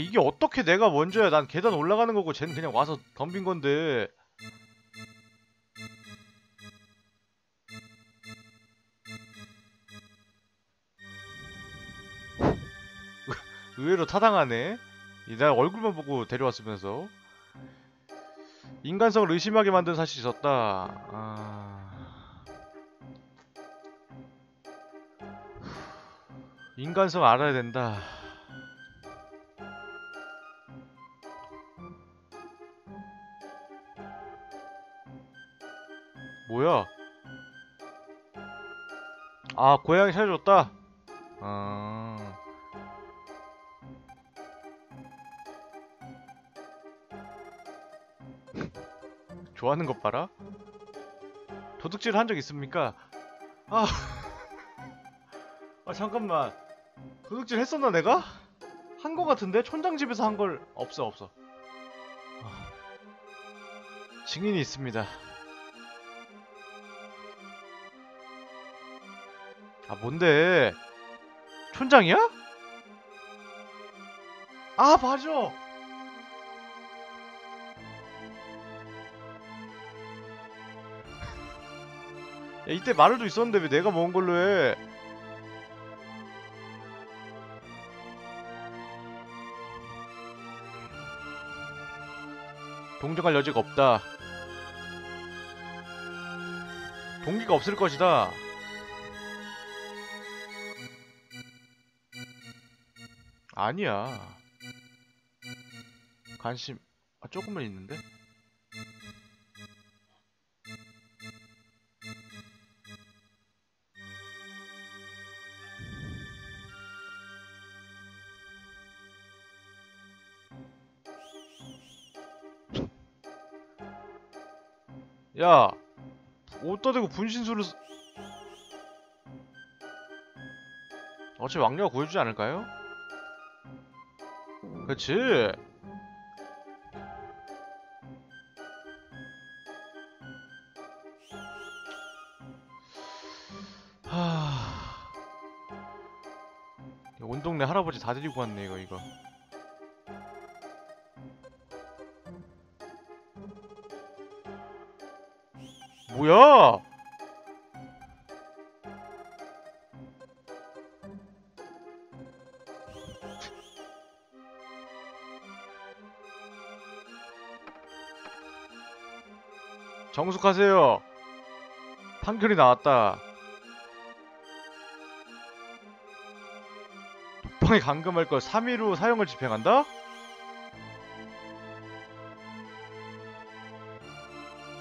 이게 어떻게 내가 먼저야 난 계단 올라가는 거고 쟤는 그냥 와서 덤빈 건데. 의외로 타당하네. 이 내가 얼굴만 보고 데려왔으면서. 인간성을 의심하게 만든 사실이 있었다. 아... 인간성 알아야 된다 뭐야? 아 고양이 찾아줬다. 아. 좋아하는 것 봐라. 도둑질 한 적 있습니까? 아. 아 잠깐만. 도둑질 했었나 내가? 한 거 같은데 촌장 집에서 한 걸 없어 없어. 아. 증인이 있습니다. 아 뭔데? 촌장이야? 아 맞아 야 이때 마늘도 있었는데 왜 내가 먹은 걸로 해? 동정할 여지가 없다. 동기가 없을 것이다 아니야. 관심 아, 조금만 있는데? 야, 옷다 대고 분신술을 쓰... 어차피 왕녀가 구해주지 않을까요? 그치? 하... 온 동네 할아버지 다 데리고 왔네 이거 이거 뭐야? 정숙하세요. 판결이 나왔다. 독방에 감금할 걸 3일 후 사형을 집행한다?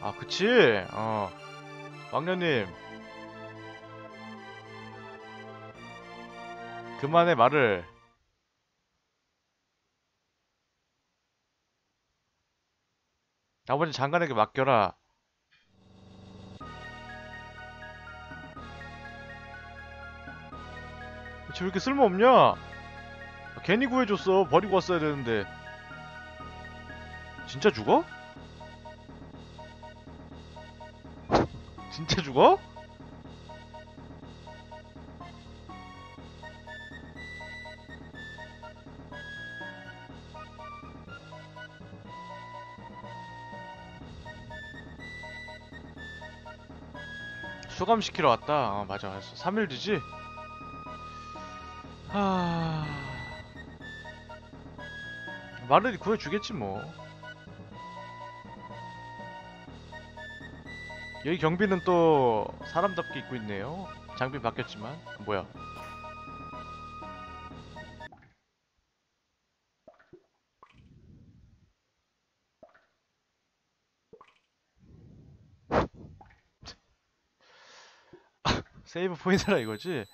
아, 그치? 어. 왕녀님. 그만해, 말을. 나머지 장관에게 맡겨라. 쟤 왜 이렇게 쓸모없냐? 아, 괜히 구해줬어. 버리고 왔어야 되는데. 진짜 죽어? 진짜 죽어? 수감시키러 왔다. 아, 맞아. 3일 뒤지? 하... 마르리 구해주겠지 뭐. 여기 경비는 또 사람답게 입고 있네요. 장비 바뀌었지만. 뭐야? 세이브 포인트라 이거지?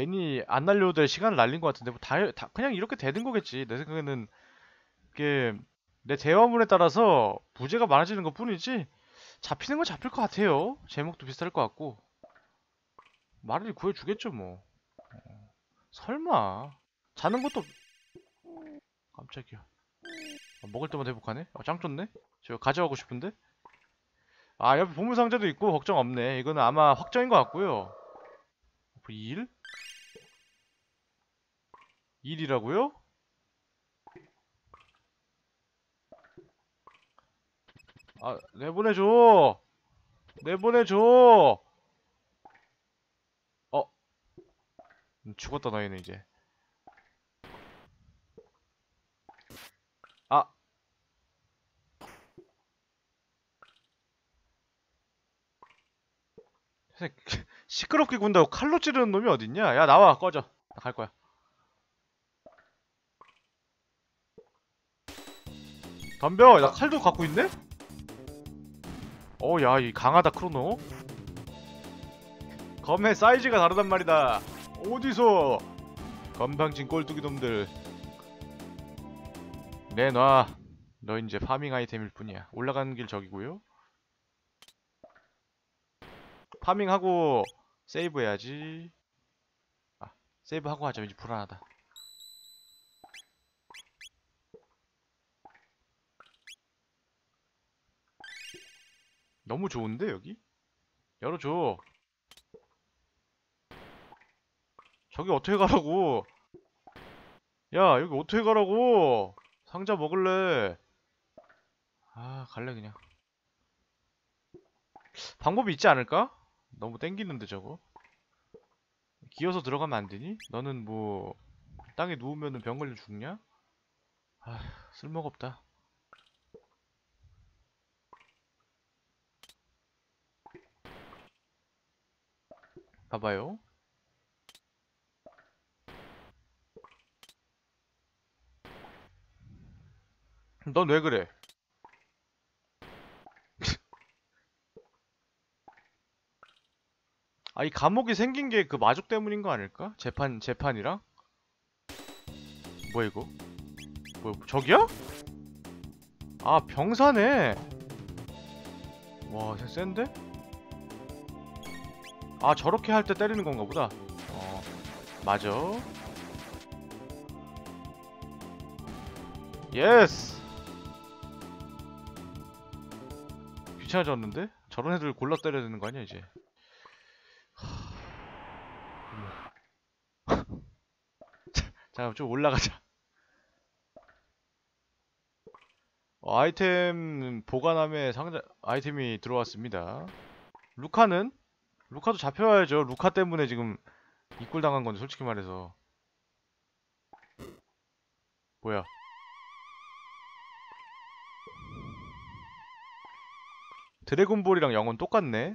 괜히 안 날려도 될 시간을 날린 것 같은데 뭐 다, 다 그냥 이렇게 되는 거겠지 내 생각에는 이게 내 대화문에 따라서 부재가 많아지는 것 뿐이지 잡히는 건 잡힐 것 같아요 제목도 비슷할 것 같고 말을 구해주겠죠 뭐 어, 설마 자는 것도 깜짝이야 아, 먹을 때마다 회복하네? 아, 짱 좋네? 저 가져가고 싶은데? 아 옆에 보물상자도 있고 걱정 없네 이거는 아마 확정인 것 같고요 2일? 일이라고요? 아, 내보내줘! 내보내줘! 어? 음, 죽었다, 너희는 이제. 아! 시끄럽게 군다고 칼로 찌르는 놈이 어딨냐? 야, 나와, 꺼져. 나 갈 거야. 덤벼! 나 칼도 갖고 있네? 어, 야, 이 강하다, 크로노. 검의 사이즈가 다르단 말이다. 어디서? 건방진 꼴뚜기 놈들. 내놔. 너 이제 파밍 아이템일 뿐이야. 올라가는 길 저기고요. 파밍하고 세이브 해야지. 아, 세이브 하고 하자. 왠지 불안하다. 너무 좋은데 여기? 열어줘. 저기 어떻게 가라고? 야 여기 어떻게 가라고? 상자 먹을래? 아 갈래 그냥. 방법이 있지 않을까? 너무 땡기는데 저거. 기어서 들어가면 안 되니? 너는 뭐 땅에 누우면은 병 걸려 죽냐? 아 쓸모가 없다. 봐봐요. 넌 왜 그래? 아, 이 감옥이 생긴 게 그 마족 때문인 거 아닐까? 재판, 재판이랑? 뭐야, 이거? 뭐, 저기야? 아, 병사네. 와, 쟤 센데? 아, 저렇게 할 때 때리는 건가 보다. 어, 맞아. 예스! 귀찮아졌는데? 저런 애들 골라 때려야 되는 거 아니야, 이제? 자, 좀 올라가자. 어, 아이템 보관함에 상자 아이템이 들어왔습니다. 루카는? 루카도 잡혀야죠. 루카 때문에 지금 이꼴 당한 건데 솔직히 말해서. 뭐야? 드래곤볼이랑 영혼 똑같네.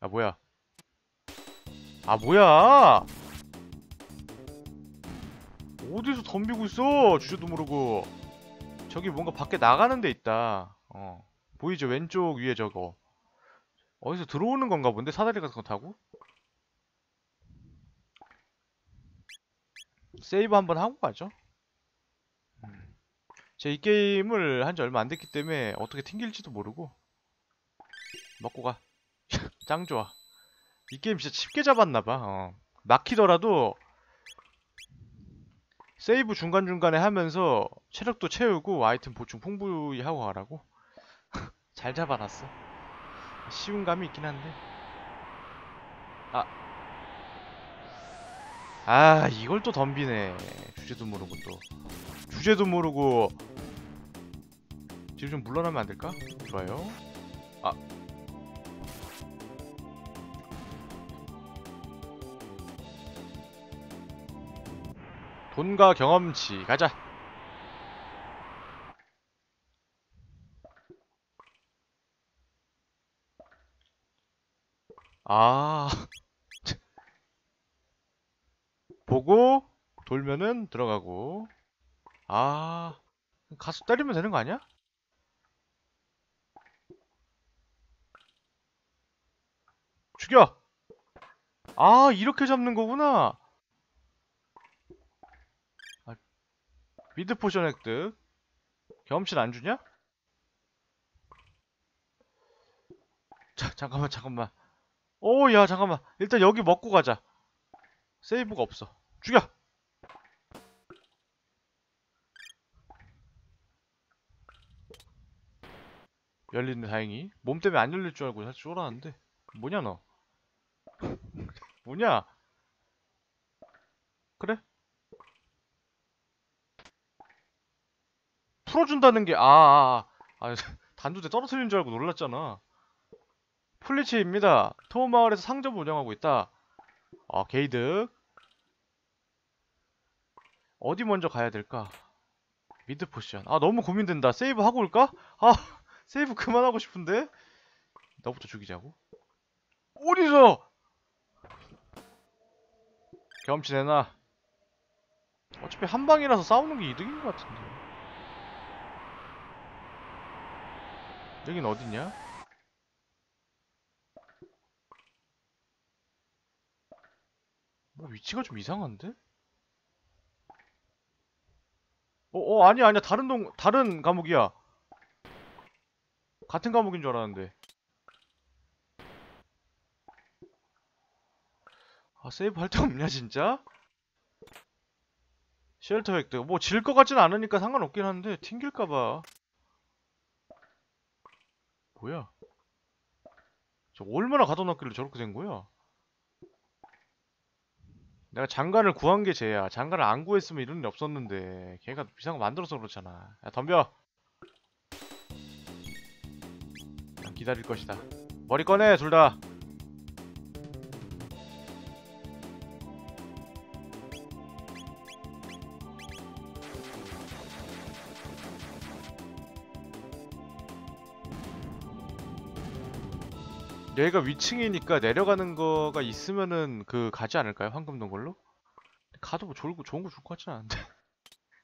아 뭐야? 아 뭐야? 어디서 덤비고 있어? 주제도 모르고. 저기 뭔가 밖에 나가는 데 있다. 어. 보이죠? 왼쪽 위에 저거. 어디서 들어오는 건가 본데? 사다리 같은 거 타고? 세이브 한번 하고 가죠. 음. 제가 이 게임을 한 지 얼마 안 됐기 때문에 어떻게 튕길지도 모르고 먹고 가. 짱 좋아. 이 게임 진짜 쉽게 잡았나봐. 어. 막히더라도 세이브 중간중간에 하면서 체력도 채우고 아이템 보충 풍부히 하고 가라고 잘 잡아놨어 쉬운 감이 있긴 한데. 아. 아 이걸 또 덤비네. 주제도 모르고 또. 주제도 모르고. 뒤로 좀 물러나면 안 될까? 좋아요. 아. 돈과 경험치. 가자 아 보고 돌면은 들어가고 아 가서 때리면 되는 거 아니야? 죽여! 아 이렇게 잡는 거구나 미드 포션 획득 경험치는 안 주냐? 자, 잠깐만 잠깐만 오 야 잠깐만. 일단 여기 먹고 가자. 세이브가 없어. 죽여! 열리네 다행히. 몸 때문에 안 열릴 줄 알고 사실 쫄았는데. 뭐냐 너? 뭐냐? 그래? 풀어준다는 게, 아, 아, 아, 아, 단두대 떨어뜨리는 줄 알고 놀랐잖아. 플리치입니다. 토마을에서 상점 운영하고 있다. 아, 게이득. 어디 먼저 가야 될까? 미드 포션. 아, 너무 고민된다. 세이브 하고 올까? 아, 세이브 그만하고 싶은데? 너부터 죽이자고. 어디서? 경험치 내놔. 어차피 한 방이라서 싸우는 게 이득인 것 같은데. 여긴 어디냐? 위치가 좀 이상한데? 어, 어, 아니야, 아니야. 다른 동, 다른 과목이야. 같은 과목인 줄 알았는데. 아, 세이브 할 데 없냐, 진짜? 쉘터 획득. 뭐, 질 것 같진 않으니까 상관없긴 한데, 튕길까봐. 뭐야? 저 얼마나 가둬놨길래 저렇게 된 거야? 내가 장관을 구한 게 쟤야. 장관을 안 구했으면 이런 일 없었는데. 걔가 비싼 거 만들어서 그렇잖아. 야, 덤벼! 난 기다릴 것이다. 머리 꺼내, 둘 다. 여기가 위층이니까 내려가는 거가 있으면은 그 가지 않을까요? 황금동 걸로? 가도 뭐 좋은 거, 좋은 거 줄 것 같진 않은데.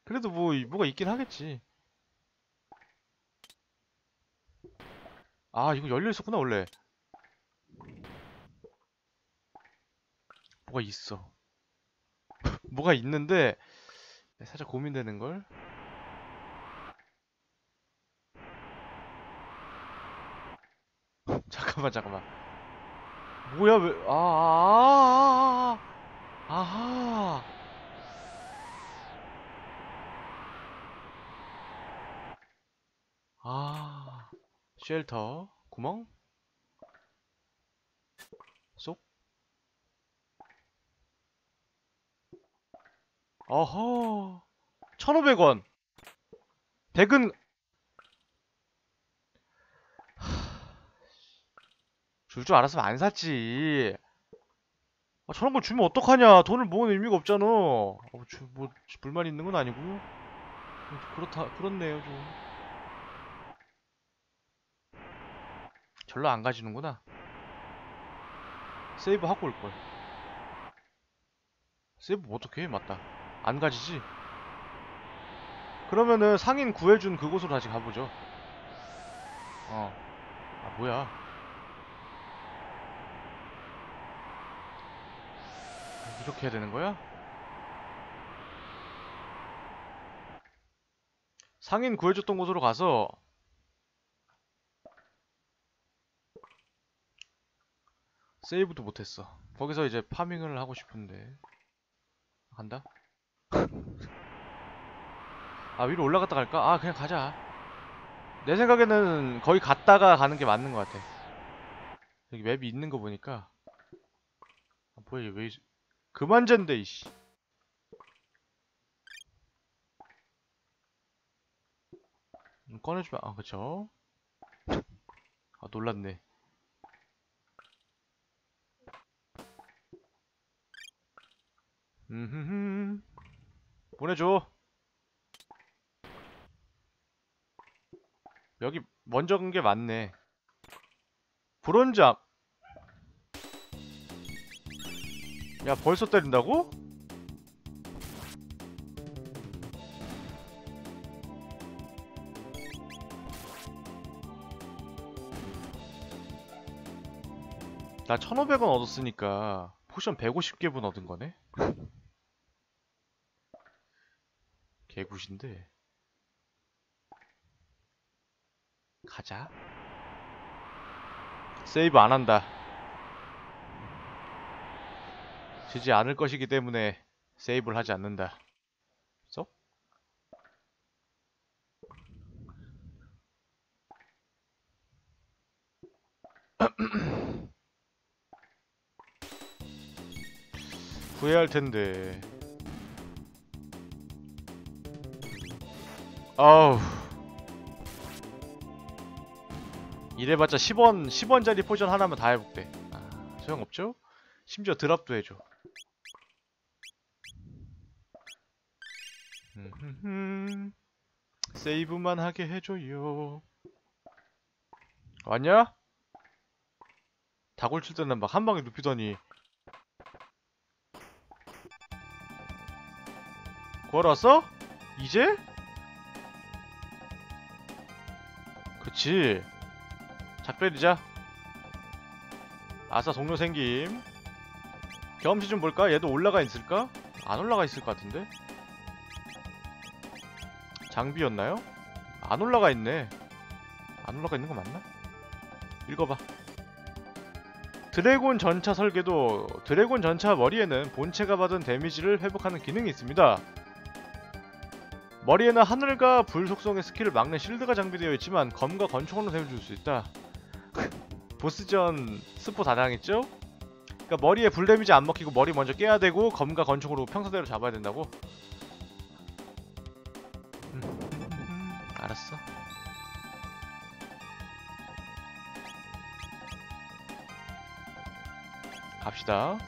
그래도 뭐, 이- 뭐가 있긴 하겠지. 아, 이거 열려 있었구나, 원래. 뭐가 있어. 뭐가 있는데, 살짝 고민되는 걸. 잠깐만, 잠깐만. 뭐야, 왜, 아, 아, 아, 아, 아, 아하. 아, 쉘터, 구멍, 쏙. 어허, 1500원. 백은, 줄 줄 알았으면 안 샀지. 아, 저런 걸 주면 어떡하냐. 돈을 모으는 의미가 없잖아. 어, 주, 뭐, 불만 있는 건 아니고. 그렇다, 그렇네요, 좀. 절로 안 가지는구나. 세이브 하고 올걸. 세이브 뭐 어떻게 해? 맞다. 안 가지지? 그러면은 상인 구해준 그곳으로 다시 가보죠. 어. 아, 뭐야. 이렇게 해야 되는 거야? 상인 구해줬던 곳으로 가서 세이브도 못했어. 거기서 이제 파밍을 하고 싶은데 간다? 아 위로 올라갔다 갈까? 아 그냥 가자. 내 생각에는 거의 갔다가 가는 게 맞는 것 같아. 여기 맵이 있는 거 보니까 아, 뭐야 얘왜 그만 잰대 이씨. 음, 꺼내주면 아 그쵸? 아 놀랐네. 음흠흠 보내줘 여기 먼저 간 게 맞네 브론즈 앞. 야 벌써 때린다고? 나 1500원 얻었으니까 포션 150개분 얻은 거네? 개굿인데 가자 세이브 안 한다 지지 않을 것이기 때문에 세이브를 하지 않는다. 쏙? 후회할 텐데. 아우. 이래봤자 10원 10원짜리 포션 하나면 다 해볼게 아, 소용없죠? 심지어 드랍도 해줘 음흠흠. 세이브만 하게 해줘요 왔냐? 다골 칠 때는 막 한 방에 눕히더니 구하러 왔어? 이제? 그치 작별이자 아싸 동료 생김 경험치 좀 볼까? 얘도 올라가 있을까? 안 올라가 있을 것 같은데 장비였나요? 안 올라가 있네 안 올라가 있는 거 맞나? 읽어봐 드래곤 전차 설계도 드래곤 전차 머리에는 본체가 받은 데미지를 회복하는 기능이 있습니다 머리에는 하늘과 불 속성의 스킬을 막는 실드가 장비되어 있지만 검과 권총으로 데미지 줄 수 있다 보스전 스포 다 당했죠? 그러니까 머리에 불 데미지 안 먹히고 머리 먼저 깨야 되고 검과 권총으로 평소대로 잡아야 된다고? 알았어. 갑시다.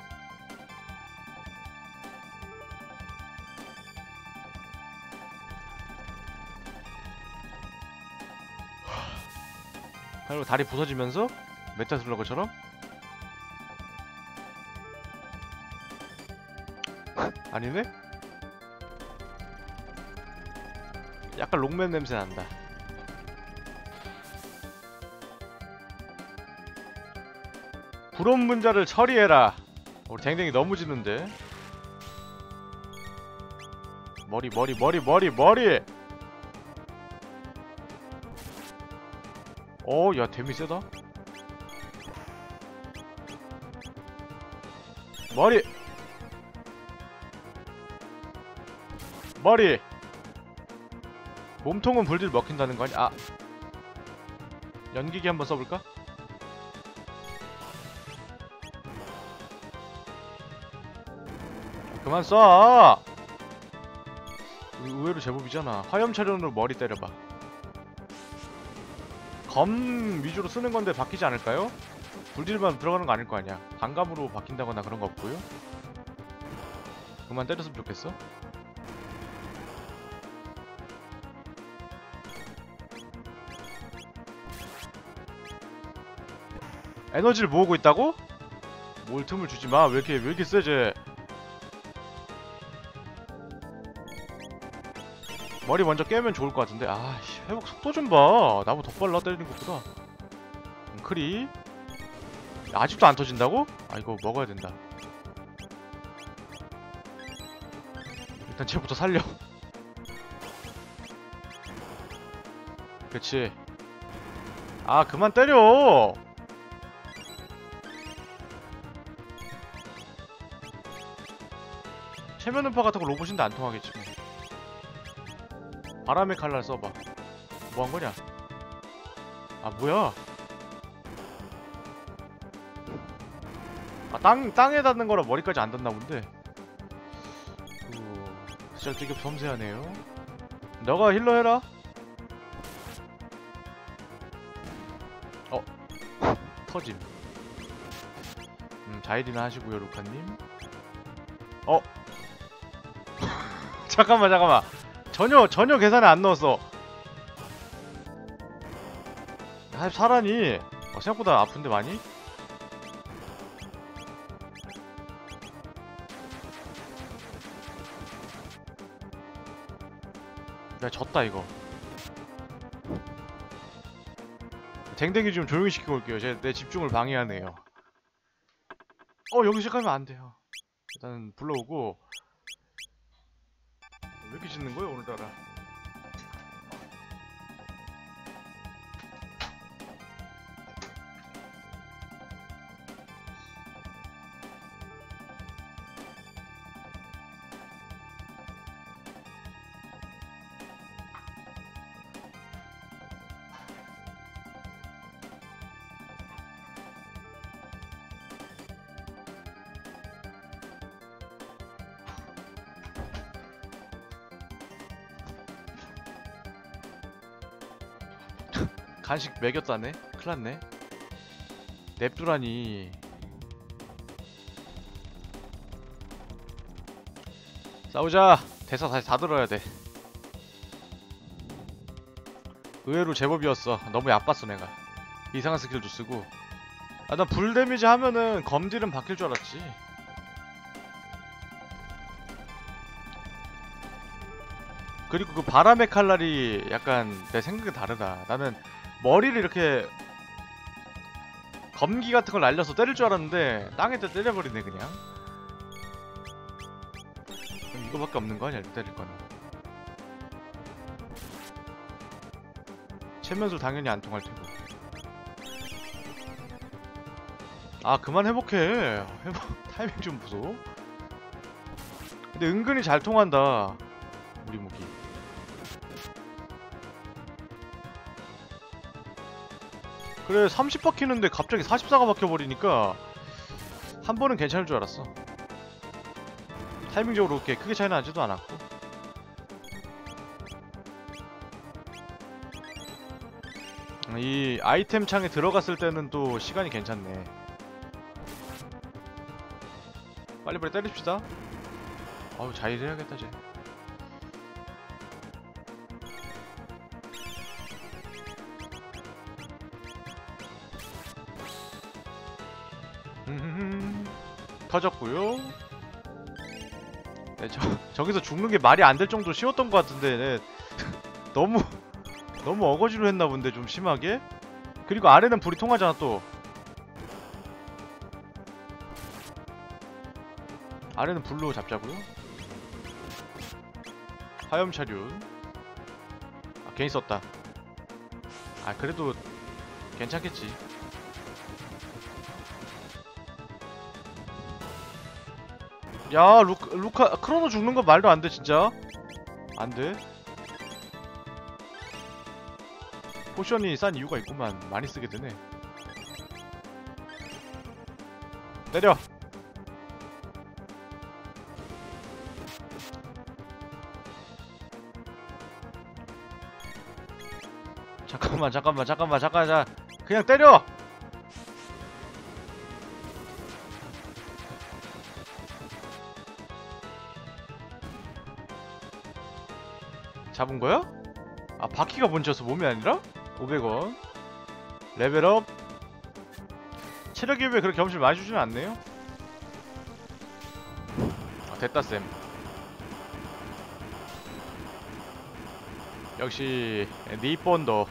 그리고 다리 부서지면서 메타슬러그처럼 아니네? 약간 롱맨 냄새 난다. 불온 문자를 처리해라. 우리 댕댕이 너무 짖는데. 머리 머리 머리 머리 머리. 어, 야 데미 세다. 머리. 머리. 몸통은 불들 먹힌다는 거 아니야? 아. 연기기 한번 써볼까? 그만 쏴! 의- 의외로 제법이잖아. 화염차련으로 머리 때려봐. 검 위주로 쓰는 건데 바뀌지 않을까요? 불딜만 들어가는 거 아닐 거 아니야. 반감으로 바뀐다거나 그런 거 없고요. 그만 때렸으면 좋겠어. 에너지를 모으고 있다고? 뭘 틈을 주지 마. 왜 이렇게 왜 이렇게 세지? 머리 먼저 깨면 좋을 것 같은데. 아, 씨, 회복 속도 좀 봐. 나보다 더 빨라 때리는 것보다. 음, 크리. 아직도 안 터진다고? 아, 이거 먹어야 된다. 일단 쟤부터 살려. 그치. 아, 그만 때려! 체면음파 같은 거 로봇인데 안 통하겠지 뭐. 바람의 칼날 써봐. 뭐 한 거냐? 아 뭐야? 아 땅, 땅에 닿는 거라 머리까지 안 닿나 본데. 우, 진짜 되게 섬세하네요. 너가 힐러 해라. 어 터짐. 음 자일이나 하시고요 루카님. 어 잠깐만 잠깐만. 전혀 전혀 계산에 안 넣었어. 아 사라니 어, 생각보다 아픈데 많이? 야 졌다 이거. 댕댕이 좀 조용히 시키고 올게요. 제, 내 집중을 방해하네요. 어 여기 시작하면 안 돼요. 일단 불러오고 왜 이렇게 짖는 거야 오늘따라 간식 먹였다네? 큰일났네. 냅두라니. 싸우자. 대사 다시 다 들어야 돼. 의외로 제법이었어. 너무 얕봤어 내가. 이상한 스킬도 쓰고. 아난불 데미지 하면은 검딜은 바뀔 줄 알았지. 그리고 그 바람의 칼날이 약간 내 생각이 다르다. 나는 머리를 이렇게 검기 같은 걸 날려서 때릴 줄 알았는데 땅에다 때려버리네 그냥. 이거밖에 없는 거 아니야 때릴 거는. 체면술 당연히 안 통할 테고. 아 그만 회복해. 회복 타이밍 좀 보소 근데 은근히 잘 통한다 우리 무기 그래 30 박히는데 갑자기 44가 박혀버리니까 한 번은 괜찮을 줄 알았어. 타이밍적으로 그렇게 크게 차이 나지도 않았고. 이 아이템 창에 들어갔을 때는 또 시간이 괜찮네. 빨리빨리 때립시다. 아우 자일해야겠다 쟤 터졌고요. 네, 저, 저기서 죽는 게 말이 안 될 정도로 쉬웠던 것 같은데 네. 너무 너무 어거지로 했나 본데 좀 심하게. 그리고 아래는 불이 통하잖아 또. 아래는 불로 잡자고요. 화염차륜. 아 괜히 썼다. 아 그래도 괜찮겠지 야 루, 루카 크로노 죽는 거 말도 안 돼 진짜. 안 돼? 포션이 싼 이유가 있구만. 많이 쓰게 되네. 때려! 잠깐만 잠깐만 잠깐만 잠깐 자 그냥 때려 잡은 거야? 아 바퀴가 번져서 몸이 아니라? 500원. 레벨업. 체력이 왜 그렇게 점수를 많이 주지는 않네요? 아 됐다 쌤. 역시 니본더